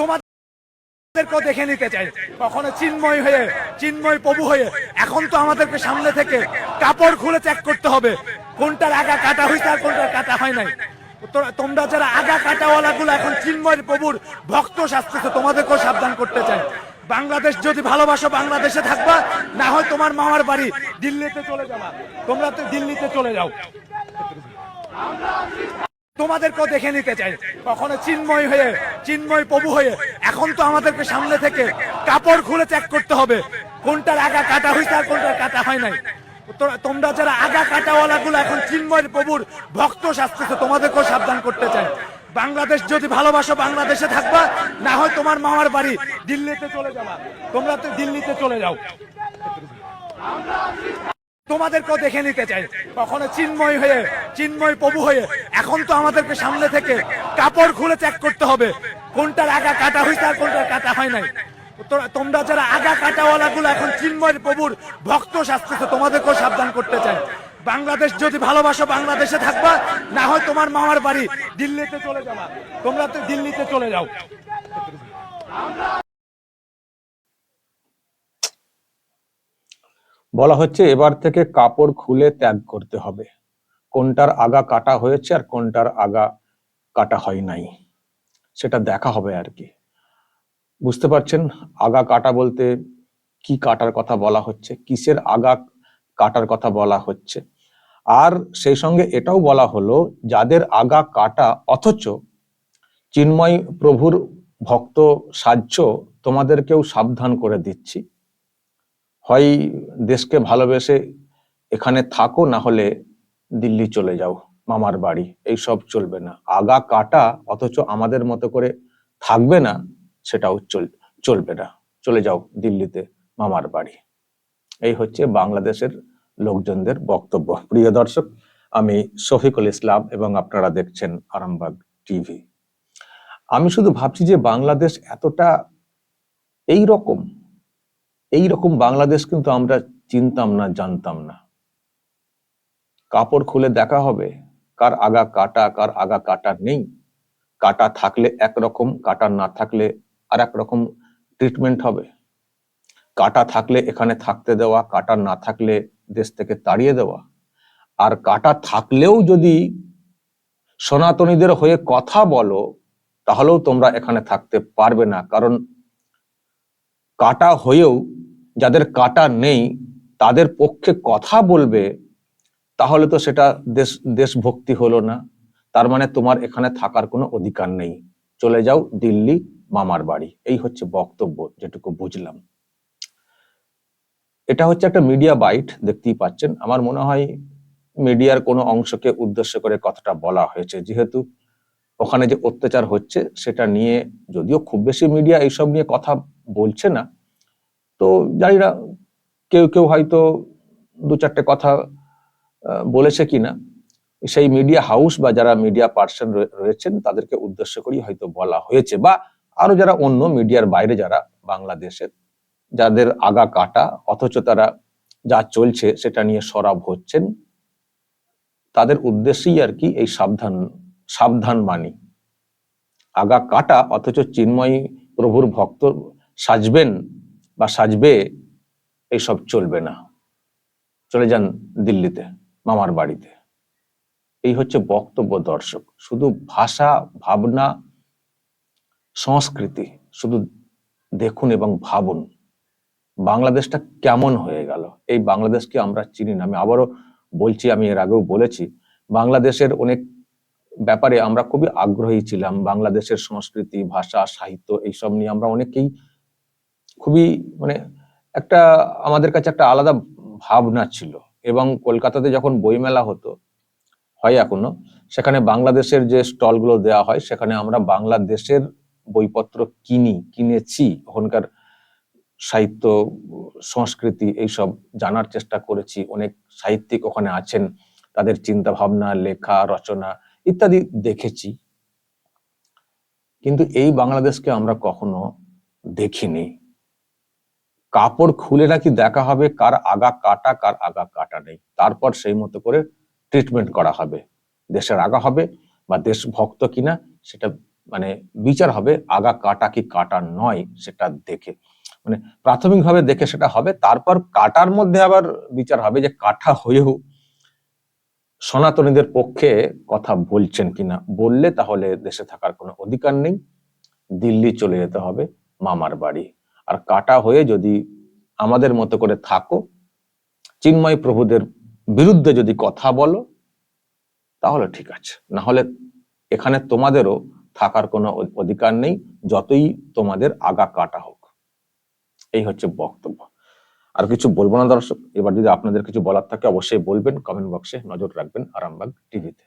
তোমাদেরকেও দেখে নিতে চাই। কখনো চিন্ময় হয়ে, চিন্ময় প্রভু হয়ে এখন তো আমাদেরকে সামনে থেকে কাপড় খুলে চেক করতে হবে, কোনটার আগা কাটা হয়েছে আর কোনটার কাটা হয় নাই। তোমরা যারা আগা কাটাওয়ালা গুলো এখন চিন্ময় প্রভুর ভক্ত শাস্তিছে তোমাদেরকেও সাবধান করতে চাই। বাংলাদেশ যদি ভালোবাসো, বাংলাদেশে থাকবা, না হয় তোমার মামার বাড়ি দিল্লিতে চলে যাবা। তোমরা তো দিল্লিতে চলে যাও। তোমাদেরকেও দেখে নিতে চাই। কখনো চিন্ময় হয়ে, চিন্ময় প্রভু হয়ে এখন তো আমাদেরকে সামনে থেকে কাপড় খুলে চেক করতে হবে। কোনটার আগা কাটা হয়েছে আর কোনটার কাটা হয় নাই। তোমরা যারা আগা কাটাওয়ালা গুলো এখন চিন্ময় প্রভুর ভক্ত শাস্তিছে তোমাদেরকেও সাবধান করতে চাই। বাংলাদেশ যদি ভালোবাসো, বাংলাদেশে থাকবা, না হয় তোমার মামার বাড়ি দিল্লিতে চলে যাবা। তোমরা তো দিল্লিতে চলে যাও। তোমাদেরকেও দেখে নিতে চাই। কখনো চিন্ময় হয়ে, চিন্ময় প্রভু হয়ে এখন তো আমাদেরকে সামনে থেকে কাপড় খুলে চেক করতে হবে। কোনটার আগা কাটা হয়েছে আর কোনটার কাটা হয় নাই। তোমরা যারা আগা কাটাওয়ালা গুলো এখন চিন্ময় প্রভুর ভক্ত শাস্তিছে তোমাদেরকেও সাবধান করতে চাই। বাংলাদেশ যদি ভালোবাসো, বাংলাদেশে থাকবা, না হয় তোমার মামার বাড়ি দিল্লিতে চলে যাবা। তোমরা তো দিল্লিতে চলে যাও। বলা হচ্ছে এবার থেকে কাপড় খুলে ত্যাগ করতে হবে। কোনটার আগা কাটা হয়েছে আর কোনটার আগা কাটা হয় নাই। সেটা দেখা হবে আর কি। বুঝতে পারছেন? আগা কাটা বলতে কি কাটার কথা বলা হচ্ছে? কিসের আগা কাটার কথা বলা হচ্ছে? আর সেই সঙ্গে এটাও বলা হলো, যাদের আগা কাটা অথচ চিন্ময় প্রভুর ভক্ত সাহায্য তোমাদেরকেও সাবধান করে দিচ্ছি। হয় দেশকে ভালোবেসে এখানে থাকো, না হলে দিল্লি চলে যাও, মামার বাড়ি এই সব চলবে না। আগা কাটা, অথচ আমাদের মতো করে থাকবে না, সেটাও চল, চলবে না। চলে যাও দিল্লিতে, মামার বাড়ি। এই হচ্ছে বাংলাদেশের লোকজনদের বক্তব্য। প্রিয় দর্শক, আমি শফিকুল ইসলাম এবং আপনারা দেখছেন আরামবাগ টিভি। আমি শুধু ভাবছি যে বাংলাদেশ এতটা এই রকম এই রকম বাংলাদেশ কিন্তু আমরা চিনতাম না, জানতাম না। কাপড় খুলে দেখা হবে, কার আগা কাটা, কার আগা কাটা নেই। কাটা থাকলে একরকম, কাটা না থাকলে আর রকম ট্রিটমেন্ট হবে। কাটা থাকলে এখানে থাকতে দেওয়া, কাটা না থাকলে দেশ থেকে তাড়িয়ে দেওয়া। আর কাটা থাকলেও যদি সনাতনীদের হয়ে কথা বলো, তাহলেও তোমরা এখানে থাকতে পারবে না। কারণ কাটা হয়েও যাদের কাটা নেই, তাদের পক্ষে কথা বলবে, তাহলে তো সেটা দেশ, দেশভক্তি হলো না। তার মানে তোমার এখানে থাকার কোনো অধিকার নেই। চলে যাও দিল্লি মামার বাড়ি। এই হচ্ছে বক্তব্য, যেটুকু বুঝলাম। এটা হচ্ছে একটা মিডিয়া বাইট, দেখতেই পাচ্ছেন। আমার মনে হয় মিডিয়ার কোনো অংশকে উদ্দেশ্য করে কথাটা বলা হয়েছে। যেহেতু ওখানে যে অত্যাচার হচ্ছে সেটা নিয়ে যদিও খুব বেশি মিডিয়া এইসব নিয়ে কথা বলছে না, তো জানি না কেউ কেউ হয়তো দু চারটে কথা বলেছে কিনা। সেই মিডিয়া হাউস বা যারা মিডিয়া পার্সন রয়েছেন তাদেরকে উদ্দেশ্য করেই হয়তো বলা হয়েছে বা আরও যারা অন্য মিডিয়ার বাইরে যারা বাংলাদেশের যাদের আগা কাটা অথচ তারা যা চলছে সেটা নিয়ে সরব হচ্ছেন, তাদের উদ্দেশ্যেই আর কি এই সাবধান সাবধান বাণী। আগা কাটা, অথচ চিন্ময়ী প্রভুর ভক্ত সাজবেন বা সাজবে এইসব চলবে না। চলে যান দিল্লিতে, মামার বাড়িতে। এই হচ্ছে বক্তব্য দর্শক। শুধু ভাষা, ভাবনা, সংস্কৃতি, শুধু দেখুন এবং ভাবুন। বাংলাদেশটা কেমন হয়ে গেল? এই বাংলাদেশকে আমরা চিনি না। আমি আবারও বলছি, আমি এর আগেও বলেছি, বাংলাদেশের অনেক ব্যাপারে আমরা খুবই আগ্রহী ছিলাম। বাংলাদেশের সংস্কৃতি, ভাষা, সাহিত্য এইসব নিয়ে আমরা অনেকেই খুবই মানে একটা আমাদের কাছে একটা আলাদা ভাবনা ছিল এবং কলকাতাতে যখন বইমেলা হতো, হয় এখনও, সেখানে বাংলাদেশের যে স্টলগুলো দেওয়া হয়, সেখানে আমরা বাংলাদেশের বইপত্র কিনি, কিনেছি, ওখানকার সাহিত্য, সংস্কৃতি এইসব জানার চেষ্টা করেছি। অনেক সাহিত্যিক ওখানে আছেন, তাদের চিন্তা ভাবনা লেখা, রচনা ইত্যাদি দেখেছি। কিন্তু এই বাংলাদেশকে আমরা কখনো দেখিনি। কাপড় খুলে নাকি দেখা হবে কার আগা কাটা, কার আগা কাটা নেই। তারপর সেই মতো করে ট্রিটমেন্ট করা হবে। দেশের আগা হবে বা দেশ ভক্ত কিনা সেটা মানে বিচার হবে, আগা কাটা কি কাটা নয় সেটা দেখে। মানে প্রাথমিকভাবে দেখে সেটা হবে, তারপর কাটার মধ্যে আবার বিচার হবে যে কাটা হয়েও সনাতনীদের পক্ষে কথা বলছেন কিনা বললে তাহলে দেশে থাকার কোনো অধিকার নেই। দিল্লি চলে যেতে হবে, মামার বাড়ি। আর কাটা হয়ে যদি আমাদের মতো করে থাকো, চিন্ময় প্রভুদের বিরুদ্ধে যদি কথা বলো, তাহলে ঠিক আছে। না হলে এখানে তোমাদেরও থাকার কোনো অধিকার নেই, যতই তোমাদের আগা কাটা হোক। এই হচ্ছে বক্তব্য। আর কিছু বলব না দর্শক? এবার যদি আপনাদের কিছু বলার থাকে, অবশ্যই বলবেন কমেন্ট বক্সে নজর রাখবেন, আরামবাগ টিভিতে